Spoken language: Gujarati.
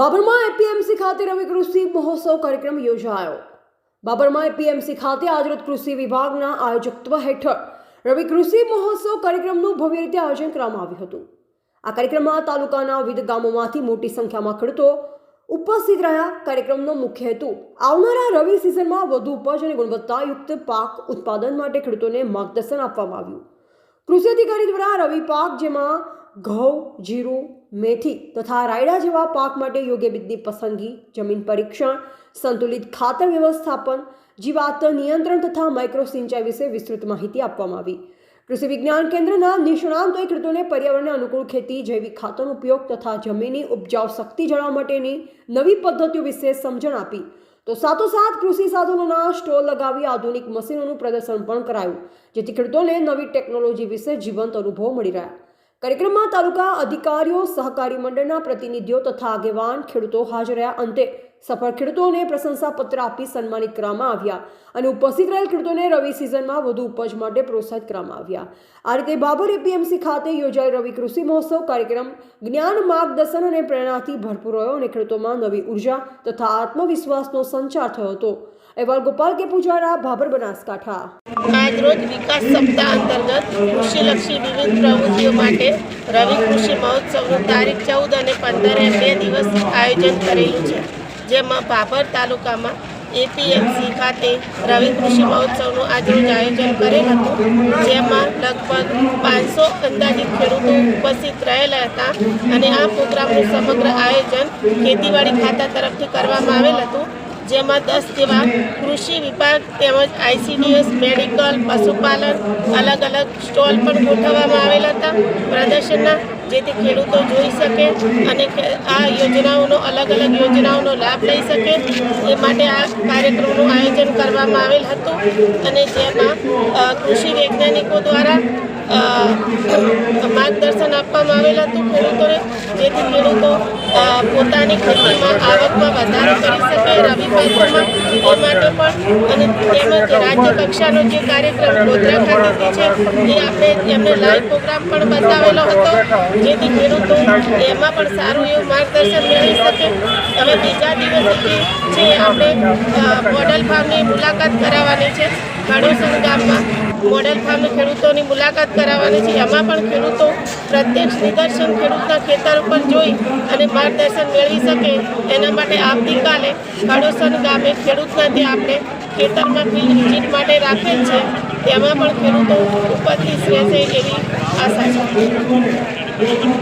બાબરમાં એપીએમસી ખાતે રવિ કૃષિ મહોત્સવ કાર્યક્રમ યોજાયો. બાબરમાં એપીએમસી ખાતે આજરોજ કૃષિ વિભાગના આયોજકત્વ હેઠળ રવિ કૃષિ મહોત્સવ કાર્યક્રમનું ભવ્ય રીતે આયોજન કરવામાં આવ્યું હતું. આ કાર્યક્રમમાં તાલુકાના વિવિધ ગામોમાંથી મોટી સંખ્યામાં ખેડૂતો ઉપસ્થિત રહ્યા. કાર્યક્રમનો મુખ્ય હેતુ આવનારા રવિ સિઝનમાં વધુ ઉપજ અને ગુણવત્તાયુક્ત પાક ઉત્પાદન માટે ખેડૂતોને માર્ગદર્શન આપવામાં આવ્યું. કૃષિ અધિકારી દ્વારા રવિ પાક, જેમાં ઘઉં, જીરું, મેથી તથા રાયડા જેવા પાક માટે યોગ્ય બીજની પસંદગી, જમીન પરીક્ષણ, સંતુલિત ખાતર વ્યવસ્થાપન, જીવાત નિયંત્રણ તથા માઇક્રો સિંચાઈ વિશે વિસ્તૃત માહિતી આપવામાં આવી. કૃષિ વિજ્ઞાન કેન્દ્રના નિષ્ણાંતોએ ખેડૂતોને પર્યાવરણને અનુકૂળ ખેતી, જૈવિક ખાતરનો ઉપયોગ તથા જમીનની ઉપજાઉ શક્તિ જાળવવા માટેની નવી પદ્ધતિઓ વિશે સમજણ આપી. તો સાથોસાથ કૃષિ સાધનોના સ્ટોલ લગાવી આધુનિક મશીનોનું પ્રદર્શન પણ કરાયું, જેથી ખેડૂતોને નવી ટેકનોલોજી વિશે જીવંત અનુભવ મળી રહ્યા. કાર્યક્રમમાં તાલુકા અધિકારીઓ, સહકારી મંડળના પ્રતિનિધિઓ તથા આગેવાન ખેડૂતો હાજર રહ્યા. અંતે સફળ ખેડૂતોને પ્રશંસાપત્ર આપી સન્માનિત કરવામાં આવ્યા અને ઉપસ્થિત રહેલ ખેડૂતોને રવિ સિઝનમાં વધુ ઉપજ માટે પ્રોત્સાહિત કરવામાં આવ્યા. આ રીતે બાબર એપીએમસી ખાતે યોજાયેલ રવિ કૃષિ મહોત્સવ કાર્યક્રમ જ્ઞાન, માર્ગદર્શન અને પ્રેરણાથી ભરપૂર રહ્યો અને ખેડૂતોમાં નવી ઊર્જા તથા આત્મવિશ્વાસનો સંચાર થયો હતો. અહેવાલ ગોપાલ કે. પૂજારા, ભાભર બનાસકાંઠા. આજરોજ વિકાસ સપ્તાહ અંતર્ગત કૃષિલક્ષી વિવિધ પ્રવૃત્તિઓ માટે રવિ કૃષિ મહોત્સવનું તારીખ ચૌદ અને પંદરે બે દિવસ આયોજન કરેલું છે, જેમાં ભાભર તાલુકામાં એપીએમસી ખાતે રવિ કૃષિ મહોત્સવનું આજરોજ આયોજન કરેલ હતું, જેમાં લગભગ પાંચસો અંદાજિત ખેડૂતો ઉપસ્થિત રહેલા હતા અને આ પ્રોગ્રામનું સમગ્ર આયોજન ખેતીવાડી ખાતા તરફથી કરવામાં આવેલ હતું. જેમાં દસ જેવા કૃષિ વિભાગ તેમજ આઈસીડીએસ, મેડિકલ, પશુપાલન અલગ અલગ સ્ટોલ પણ ગોઠવવામાં આવેલ હતા. પ્રદર્શનના જેથી ખેડૂતો જોઈ શકે અને આ યોજનાઓનો અલગ અલગ યોજનાઓનો લાભ લઈ શકે. એ માટે આ કાર્યક્રમનું આયોજન કરવામાં આવેલ હતું અને જેમાં કૃષિ વૈજ્ઞાનિકો દ્વારા માર્ગદર્શન આપવામાં આવેલ હતું. ખેડૂતોને જેથી ખેડૂતો પોતાની ખેતીમાં આવકમાં વધારો કરી શકે રવિ પાકોમાં એ માટે પણ અને તેમજ રાજ્ય કક્ષાનો જે કાર્યક્રમ ગોધરા ખાતે છે, એ આપણે તેમને લાઈવ પ્રોગ્રામ પણ બતાવેલો હતો. જેથી ખેડૂતો એમાં પણ સારું એવું માર્ગદર્શન મેળવી શકે. હવે બીજા દિવસે જે આપણે મોડલ ફાર્મની મુલાકાત કરાવવાની છે ખાડોસણ ગામમાં મોડલ ફાર્મ ખેડૂતોની મુલાકાત કરાવવાની છે. એમાં પણ ખેડૂતો પ્રત્યક્ષ નિદર્શન ખેડૂતના ખેતર ઉપર જોઈ અને માર્ગદર્શન મેળવી શકે એના માટે આવતીકાલે અડોસર ગામે ખેડૂતના જે આપણે ખેતરમાં ફિલ્ડ વિઝિટ માટે રાખેલ છે. તેમાં પણ ખેડૂતો ઉપસ્થિત રહેશે એવી આશા છે.